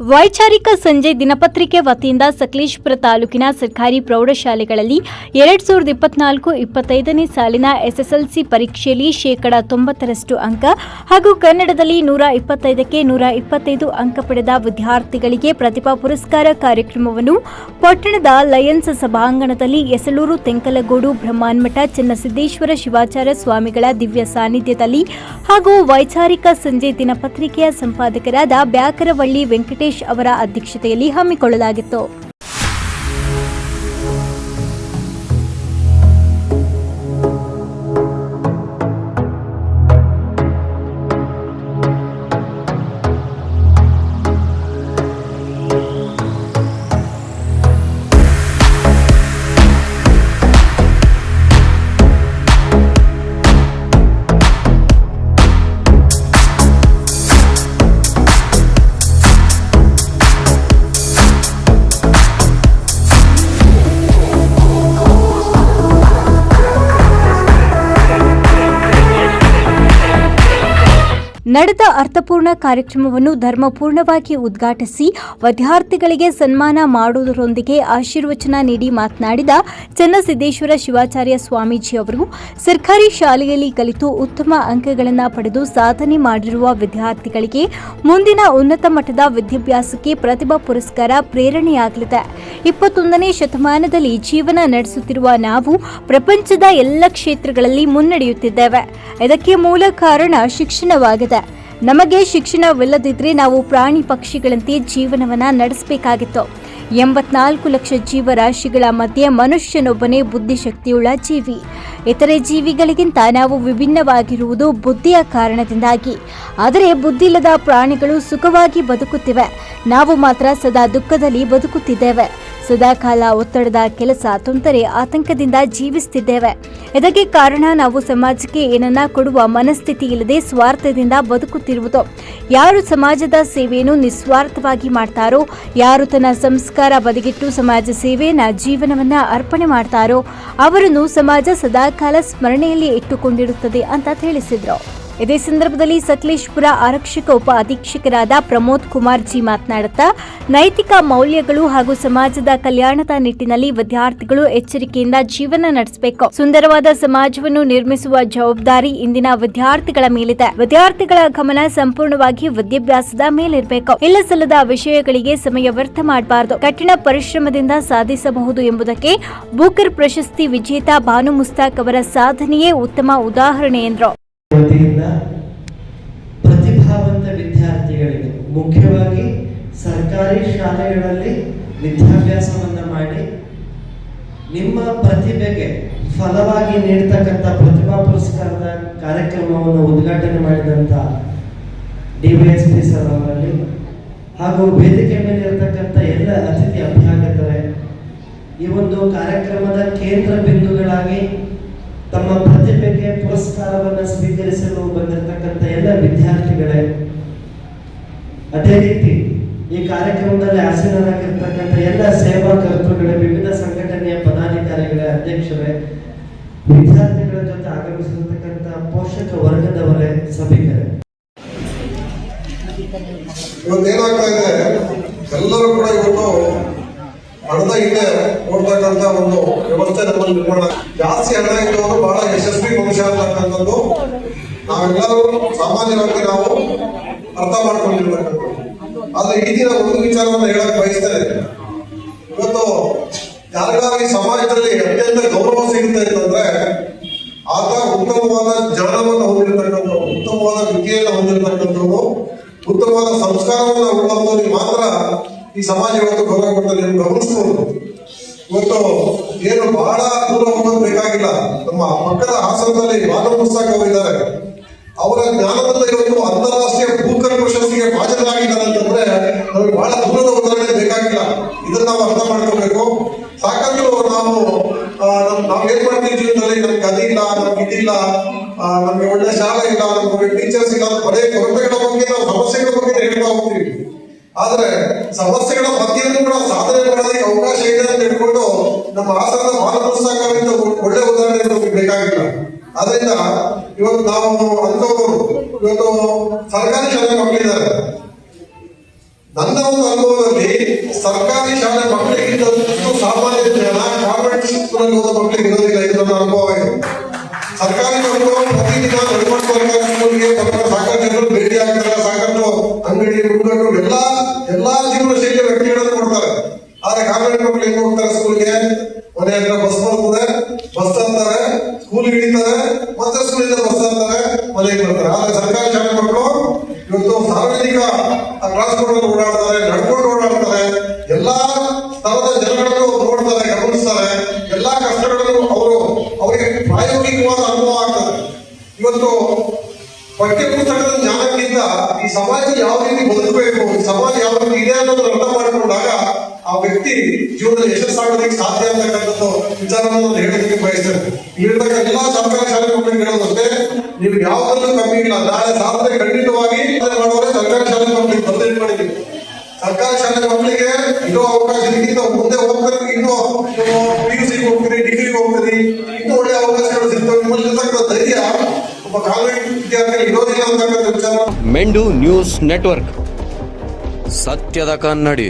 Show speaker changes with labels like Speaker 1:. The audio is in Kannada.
Speaker 1: ವೈಚಾರಿಕ ಸಂಜೆ ದಿನಪತ್ರಿಕೆ ವತಿಯಿಂದ ಸಕಲೇಶಪುರ ತಾಲೂಕಿನ ಸರ್ಕಾರಿ ಪ್ರೌಢಶಾಲೆಗಳಲ್ಲಿ ಎರಡ್ ಸಾವಿರದ ಇಪ್ಪತ್ನಾಲ್ಕು ಇಪ್ಪತ್ತೈದನೇ ಸಾಲಿನ ಎಸ್ಎಸ್ಎಲ್ಸಿ ಪರೀಕ್ಷೆಯಲ್ಲಿ ಶೇಕಡ ತೊಂಬತ್ತರಷ್ಟು ಅಂಕ ಹಾಗೂ ಕನ್ನಡದಲ್ಲಿ ನೂರ ಇಪ್ಪತ್ತೈದಕ್ಕೆ ನೂರ ಇಪ್ಪತ್ತೈದು ಅಂಕ ಪಡೆದ ವಿದ್ಯಾರ್ಥಿಗಳಿಗೆ ಪ್ರತಿಭಾ ಪುರಸ್ಕಾರ ಕಾರ್ಯಕ್ರಮವನ್ನು ಪಟ್ಟಣದ ಲಯನ್ಸ್ ಸಭಾಂಗಣದಲ್ಲಿ ಎಸಳೂರು ತೆಂಕಲಗೋಡು ಬ್ರಹ್ಮಾನ್ಮಠ ಚನ್ನಸಿದ್ದೇಶ್ವರ ಶಿವಾಚಾರ್ಯ ಸ್ವಾಮಿಗಳ ದಿವ್ಯ ಸಾನ್ನಿಧ್ಯದಲ್ಲಿ ಹಾಗೂ ವೈಚಾರಿಕ ಸಂಜೆ ದಿನಪತ್ರಿಕೆಯ ಸಂಪಾದಕರಾದ ಬ್ಯಾಕರವಳ್ಳಿ ವೆಂಕಟೇಶ್ ಅವರ ಅಧ್ಯಕ್ಷತೆಯಲ್ಲಿ ಹಮ್ಮಿಕೊಳ್ಳಲಾಗಿತ್ತು. ನಡೆದ ಅರ್ಥಪೂರ್ಣ ಕಾರ್ಯಕ್ರಮವನ್ನು ಧರ್ಮಪೂರ್ಣವಾಗಿ ಉದ್ಘಾಟಿಸಿ ವಿದ್ಯಾರ್ಥಿಗಳಿಗೆ ಸನ್ಮಾನ ಮಾಡುವುದರೊಂದಿಗೆ ಆಶೀರ್ವಚನ ನೀಡಿ ಮಾತನಾಡಿದ ಚನ್ನಸಿದ್ದೇಶ್ವರ ಶಿವಾಚಾರ್ಯ ಸ್ವಾಮೀಜಿ ಅವರು, ಸರ್ಕಾರಿ ಶಾಲೆಯಲ್ಲಿ ಕಲಿತು ಉತ್ತಮ ಅಂಕಗಳನ್ನು ಪಡೆದು ಸಾಧನೆ ಮಾಡಿರುವ ವಿದ್ಯಾರ್ಥಿಗಳಿಗೆ ಮುಂದಿನ ಉನ್ನತ ಮಟ್ಟದ ವಿದ್ಯಾಭ್ಯಾಸಕ್ಕೆ ಪ್ರತಿಭಾ ಪುರಸ್ಕಾರ ಪ್ರೇರಣೆಯಾಗಲಿದೆ. ಇಪ್ಪತ್ತೊಂದನೇ ಶತಮಾನದಲ್ಲಿ ಜೀವನ ನಡೆಸುತ್ತಿರುವ ನಾವು ಪ್ರಪಂಚದ ಎಲ್ಲ ಕ್ಷೇತ್ರಗಳಲ್ಲಿ ಮುನ್ನಡೆಯುತ್ತಿದ್ದೇವೆ. ಇದಕ್ಕೆ ಮೂಲ ಕಾರಣ ಶಿಕ್ಷಣವಾಗಿದೆ. ನಮಗೆ ಶಿಕ್ಷಣವಿಲ್ಲದಿದ್ರೆ ನಾವು ಪ್ರಾಣಿ ಪಕ್ಷಿಗಳಂತೆ ಜೀವನವನ್ನ ನಡೆಸಬೇಕಾಗಿತ್ತು. ಎಂಬತ್ನಾಲ್ಕು ಲಕ್ಷ ಜೀವರಾಶಿಗಳ ಮಧ್ಯೆ ಮನುಷ್ಯನೊಬ್ಬನೇ ಬುದ್ಧಿಶಕ್ತಿಯುಳ್ಳ ಜೀವಿ. ಇತರೆ ಜೀವಿಗಳಿಗಿಂತ ನಾವು ವಿಭಿನ್ನವಾಗಿರುವುದು ಬುದ್ಧಿಯ ಕಾರಣದಿಂದಾಗಿ. ಆದರೆ ಬುದ್ಧಿಯಿಲ್ಲದ ಪ್ರಾಣಿಗಳು ಸುಖವಾಗಿ ಬದುಕುತ್ತಿವೆ. ನಾವು ಮಾತ್ರ ಸದಾ ದುಃಖದಲ್ಲಿ ಬದುಕುತ್ತಿದ್ದೇವೆ. ಸದಾಕಾಲ ಒತ್ತಡದ ಕೆಲಸ, ತೊಂದರೆ, ಆತಂಕದಿಂದ ಜೀವಿಸುತ್ತಿದ್ದೇವೆ. ಇದಕ್ಕೆ ಕಾರಣ ನಾವು ಸಮಾಜಕ್ಕೆ ಏನನ್ನ ಕೊಡುವ ಮನಸ್ಥಿತಿ ಇಲ್ಲದೆ ಸ್ವಾರ್ಥದಿಂದ ಬದುಕುತ್ತಿರುವುದು. ಯಾರು ಸಮಾಜದ ಸೇವೆಯನ್ನು ನಿಸ್ವಾರ್ಥವಾಗಿ ಮಾಡ್ತಾರೋ, ಯಾರು ತನ್ನ ಸಂಸ್ಕಾರ ಬದಿಗಿಟ್ಟು ಸಮಾಜ ಸೇವೆಯನ್ನ ಜೀವನವನ್ನ ಅರ್ಪಣೆ ಮಾಡ್ತಾರೋ ಅವರನ್ನು ಸಮಾಜ ಸದಾಕಾಲ ಸ್ಮರಣೆಯಲ್ಲಿ ಇಟ್ಟುಕೊಂಡಿರುತ್ತದೆ ಅಂತ ತಿಳಿಸಿದ್ರು. ಇದೇ ಸಂದರ್ಭದಲ್ಲಿ ಸಕಲೇಶ್ಪುರ ಆರಕ್ಷಕ ಉಪ ಅಧೀಕ್ಷಕರಾದ ಪ್ರಮೋದ್ ಕುಮಾರ್ ಜಿ ಮಾತನಾಡುತ್ತಾ, ನೈತಿಕ ಮೌಲ್ಯಗಳು ಹಾಗೂ ಸಮಾಜದ ಕಲ್ಯಾಣದ ನಿಟ್ಟಿನಲ್ಲಿ ವಿದ್ಯಾರ್ಥಿಗಳು ಎಚ್ಚರಿಕೆಯಿಂದ ಜೀವನ ನಡೆಸಬೇಕು. ಸುಂದರವಾದ ಸಮಾಜವನ್ನು ನಿರ್ಮಿಸುವ ಜವಾಬ್ದಾರಿ ಇಂದಿನ ವಿದ್ಯಾರ್ಥಿಗಳ ಮೇಲಿದೆ. ವಿದ್ಯಾರ್ಥಿಗಳ ಗಮನ ಸಂಪೂರ್ಣವಾಗಿ ವಿದ್ಯಾಭ್ಯಾಸದ ಮೇಲಿರಬೇಕು. ಇಲ್ಲ ಸಲ್ಲದ ವಿಷಯಗಳಿಗೆ ಸಮಯ ವ್ಯರ್ಥ ಮಾಡಬಾರದು. ಕಠಿಣ ಪರಿಶ್ರಮದಿಂದ ಸಾಧಿಸಬಹುದು ಎಂಬುದಕ್ಕೆ ಬೂಕರ್ ಪ್ರಶಸ್ತಿ ವಿಜೇತ ಭಾನು ಮುಸ್ತಾಕ್ ಅವರ ಸಾಧನೆಯೇ ಉತ್ತಮ ಉದಾಹರಣೆ ಎಂದರು.
Speaker 2: ವತಿಯಿಂದ ಪ್ರತಿಭಾವಂತ ವಿದ್ಯಾರ್ಥಿಗಳಿಗೆ ಮುಖ್ಯವಾಗಿ ಸರ್ಕಾರಿ ಶಾಲೆಗಳಲ್ಲಿ ವಿದ್ಯಾಭ್ಯಾಸವನ್ನು ಮಾಡಿ ನಿಮ್ಮ ಪ್ರತಿಭೆಗೆ ಫಲವಾಗಿ ನೀಡ್ತಕ್ಕಂಥ ಪ್ರತಿಭಾ ಪುರಸ್ಕಾರದ ಕಾರ್ಯಕ್ರಮವನ್ನು ಉದ್ಘಾಟನೆ ಮಾಡಿದಂಥ D Y S P sir ಅವರಲ್ಲಿ ಹಾಗೂ ವೇದಿಕೆ ಮೇಲೆ ಇರತಕ್ಕಂಥ ಎಲ್ಲ ಅತಿಥಿ ಅಭ್ಯಾಗತರೇ, ಈ ಒಂದು ಕಾರ್ಯಕ್ರಮದ ಕೇಂದ್ರ ಬಿಂದುಗಳಾಗಿ ತಮ್ಮ ಅದೇ ರೀತಿ ಈ ಕಾರ್ಯಕ್ರಮದಲ್ಲಿ ಆಸೀನರಾಗಿರ್ತಕ್ಕಂಥ ಎಲ್ಲ ಸೇವಾ ಕರ್ತೃಗಳ, ವಿವಿಧ ಸಂಘಟನೆಯ ಪದಾಧಿಕಾರಿಗಳೇ ಅಧ್ಯಕ್ಷರೇ, ವಿದ್ಯಾರ್ಥಿಗಳ ಜೊತೆ ಆಗಮಿಸಿರ್ತಕ್ಕಂಥ ಪೋಷಕ ವರ್ಗದವರೇ, ಸಭಿಕರೇ.
Speaker 3: ಇವತ್ತು ಏನಾಗ್ತಾ ಇದೆ? ಎಲ್ಲರೂ ಕೂಡ ಇವತ್ತು ಹಣದ ಹಿಂದೆ ನೋಡ್ತಕ್ಕಂಥ ಒಂದು ವ್ಯವಸ್ಥೆ ನಮ್ಮಲ್ಲಿ ನಿರ್ಮಾಣ ಜಾಸ್ತಿ ಹಣ ಇದ್ದವರು ಬಹಳ ಯಶಸ್ವಿ ಮನುಷ್ಯ ಅಂತಕ್ಕಂಥದ್ದು ನಾವೆಲ್ಲರೂ ಸಾಮಾನ್ಯವಾಗಿ ನಾವು ಅರ್ಥ ಮಾಡ್ಕೊಂಡಿರ್ಬೇಕು. ಆದ್ರೆ ಈ ದಿನ ಒಂದು ವಿಚಾರವನ್ನ ಹೇಳಕ್ ಬಯಸ್ತೇನೆ. ಇವತ್ತು ಯಾರಿಗಾಗಿ ಸಮಾಜದಲ್ಲಿ ಅತ್ಯಂತ ಗೌರವ ಸಿಗುತ್ತೆ ಅಂತಂದ್ರೆ, ಆತ ಉತ್ತಮವಾದ ಜ್ಞಾನವನ್ನು ಹೊಂದಿರತಕ್ಕಂಥವ್ರು, ಉತ್ತಮವಾದ ವಿದ್ಯೆಯನ್ನು ಹೊಂದಿರತಕ್ಕಂಥವ್ರು, ಉತ್ತಮವಾದ ಸಂಸ್ಕಾರವನ್ನು ಉಳ್ಳಂತವ್ರಿಗೆ ಮಾತ್ರ ಈ ಸಮಾಜ ಇವತ್ತು ಗೌರವ ಕೊಡ್ತಾರೆ ಗಮನಿಸಬಹುದು ಇವತ್ತು ಏನು ಬಹಳ ದೂರ ಹೋಗೋದು ಬೇಕಾಗಿಲ್ಲ. ನಮ್ಮ ಮಕ್ಕಳ ಆಸನದಲ್ಲಿ ಮಾತೃ ಪುಸ್ತಕ ಅವರಿದ್ದಾರೆ ಅವರ ಜ್ಞಾನವನ್ನು ಇವತ್ತು ಅಂತಾರಾಷ್ಟ್ರೀಯ ಭೂಕರ ಪ್ರಶಸ್ತಿಗೆ ಭಾಜನರಾಗಿದ್ದಾರೆ ಅಂತಂದ್ರೆ ನಮಗೆ ಬಹಳ ದೂರದ ಉದಾಹರಣೆ ಬೇಕಾಗಿಲ್ಲ. ಇದನ್ನ ನಾವು ಅರ್ಥ ಮಾಡ್ಕೋಬೇಕು. ಸಾಕಷ್ಟು ನಾವು ನಾವು ಏನ್ ಮಾಡ್ತೀವಿ ಜೀವನದಲ್ಲಿ? ನಮ್ಗೆ ಅದಿಲ್ಲ ನಮ್ಗೆ ಇದಿಲ್ಲ ನಮ್ಗೆ ಒಳ್ಳೆ ಶಾಲೆ ಇಲ್ಲ, ನಮ್ಗೆ ಟೀಚರ್ಸ್ ಇಲ್ಲ, ಬರೀ ಕೊರತೆಗಳ ಬಗ್ಗೆ ನಾವು ಸಮಸ್ಯೆಗಳ ಬಗ್ಗೆ ಹೇಳ್ತಾ ಹೋಗ್ತೀವಿ. ಆದ್ರೆ ಸಮಸ್ಯೆಗಳ ಮಧ್ಯೆ ಕೂಡ ಸಾಧನೆ ಮಾಡೋದಕ್ಕೆ ಅವಕಾಶ ಇದೆ ಅಂತ ಹೇಳ್ಕೊಂಡು ನಮ್ಮ ಹಾಸನದ ಸರ್ಕಾರದಿಂದ ಒಳ್ಳೆ ಉದಾಹರಣೆ ನಮಗೆ ಬೇಕಾಗಿಲ್ಲ. ಅದರಿಂದ ಇವತ್ತು ನಾವು ಮಕ್ಕಳಿದ್ದಾರೆ ನನ್ನ ಒಂದು ಅನುಭವದಲ್ಲಿ ಸರ್ಕಾರಿ ಶಾಲೆ ಮಕ್ಕಳಿಗಿಂತ ಸಾಮಾನ್ಯ ಜ್ಞಾನ ಕಾನ್ವೆಂಟ್ ಸ್ಕೂಲಲ್ಲಿ ಓದೋ ಮಕ್ಕಳಿಗೆ ಇರೋದಿಲ್ಲ ಇದು ನನ್ನ ಅನುಭವ ಇದೆ ಸರ್ಕಾರಿ ಮಕ್ಕಳು ಪ್ರತಿದಿನ ನಡ್ಕೊಂಡು ಸರ್ಕಾರಿ ಸ್ಕೂಲ್ಗೆ ಬರ್ತಾರೆ ಸಾಕಷ್ಟು ಜನರು ಭೇಟಿ ಆಗ್ತಾರೆ, ಸಾಕಷ್ಟು ಅಂಗಡಿ ಹುಡುಗರು ಎಲ್ಲಾ ಎಲ್ಲಾ ಜೀವನ ಶೈಲಿಯ ವ್ಯಕ್ತಿಗಳನ್ನು ಕೊಡ್ತಾರೆ ಆದ್ರೆ ಮಕ್ಕಳು ಹೆಂಗ್ ಹೋಗ್ತಾರೆ ಸ್ಕೂಲ್ಗೆ? ಮನೆ ಹತ್ರ ಬಸ್ ಬರ್ತದೆ ಬಸ್ ಅಂತಾರೆ ಸ್ಕೂಲ್ ಹಿಡಿತಾರೆ, ಮತ್ತೆ ಸ್ಕೂಲಿಂದ ಬಸ್ ತರ್ತಾರೆ, ಮನೆಗೆ ಬರ್ತಾರೆ ಆದ್ರೆ ಸರ್ಕಾರಿ ಶಾಲೆ ಮಕ್ಕಳು ಇವತ್ತು ಸಾರ್ವಜನಿಕ ಟ್ರಾನ್ಸ್ಪೋರ್ಟ್ ಓಡಾಡ್ತಾರೆ ನಡ್ಕೊಂಡು ಓಡಾಡ್ತಾರೆ ಎಲ್ಲಾ ತರದ ಜನಗಳನ್ನು ನೋಡ್ತಾರೆ ಗಮನಿಸ್ತಾರೆ. ಎಲ್ಲಾ ಕಷ್ಟಗಳನ್ನು ಅವರು ಅವರಿಗೆ ಪ್ರಾಯೋಗಿಕವಾದ ಅನುಭವ ಆಗ್ತದೆ. ಇವತ್ತು ಪಠ್ಯ ಪುಸ್ತಕದ ಜ್ಞಾನಕ್ಕಿಂತ ಈ ಸಮಾಜ ಯಾವ ರೀತಿ ಬದುಕಬೇಕು, ಈ ಸಮಾಜ ಯಾವ ರೀತಿ ಇದೆ ಅನ್ನೋದು ಅರ್ಥ ಮಾಡಿಕೊಂಡಾಗ ಆ ವ್ಯಕ್ತಿ ಜೀವನದ ಯಶಸ್ಸಾಗೋದಕ್ಕೆ ಸಾಧ್ಯ ಅಂತಕ್ಕಂಥದ್ದು ವಿಚಾರವನ್ನು ನಾನು ಹೇಳೋದಕ್ಕೆ ಬಯಸ್ತೇನೆ. ಇಲ್ಲಿರ್ತಕ್ಕ ಎಲ್ಲಾ ಸರ್ಕಾರಿ ಶಾಲೆ ಮಕ್ಕಳಿಗೆ ನೀವು ಯಾವುದರಲ್ಲೂ ಕಮ್ಮಿ ಇಲ್ಲ. ನಾಳೆ ಸಾಧನೆ ಖಂಡಿತವಾಗಿ ಸಾಧನೆ ಮಾಡುವವರೇ ಸರ್ಕಾರಿ ಶಾಲೆ ಮಕ್ಕಳಿಗೆ ಬಂದು ಮಾಡಿದ್ದೀವಿ ಸರ್ಕಾರಿ ಶಾಲೆ ಮಕ್ಕಳಿಗೆ ಇರೋ ಅವಕಾಶ ಇದಕ್ಕಿಂತ ಮುಂದೆ ಹೋಗ್ತಾರೆ, ಇನ್ನೂ ಪಿ ಯು ಸಿಗೆ ಹೋಗ್ತೀರಿ ಡಿಗ್ರಿಗೆ ಹೋಗ್ತೀರಿ, ಇನ್ನೂ ಒಳ್ಳೆ ಅವಕಾಶಗಳು ಸಿಗ್ತವೆ. ನಿಮ್ಮಲ್ಲಿ ಧೈರ್ಯ, ಒಬ್ಬ ಕಾಲೇಜ್ ವಿದ್ಯಾರ್ಥಿಗಳು ಇರೋದಿಲ್ಲ ಅಂತಕ್ಕಂಥ ವಿಚಾರ.
Speaker 4: ಮೆಂಡು ನ್ಯೂಸ್ ನೆಟ್ವರ್ಕ್. ಸತ್ಯದ ಕನ್ನಡಿ.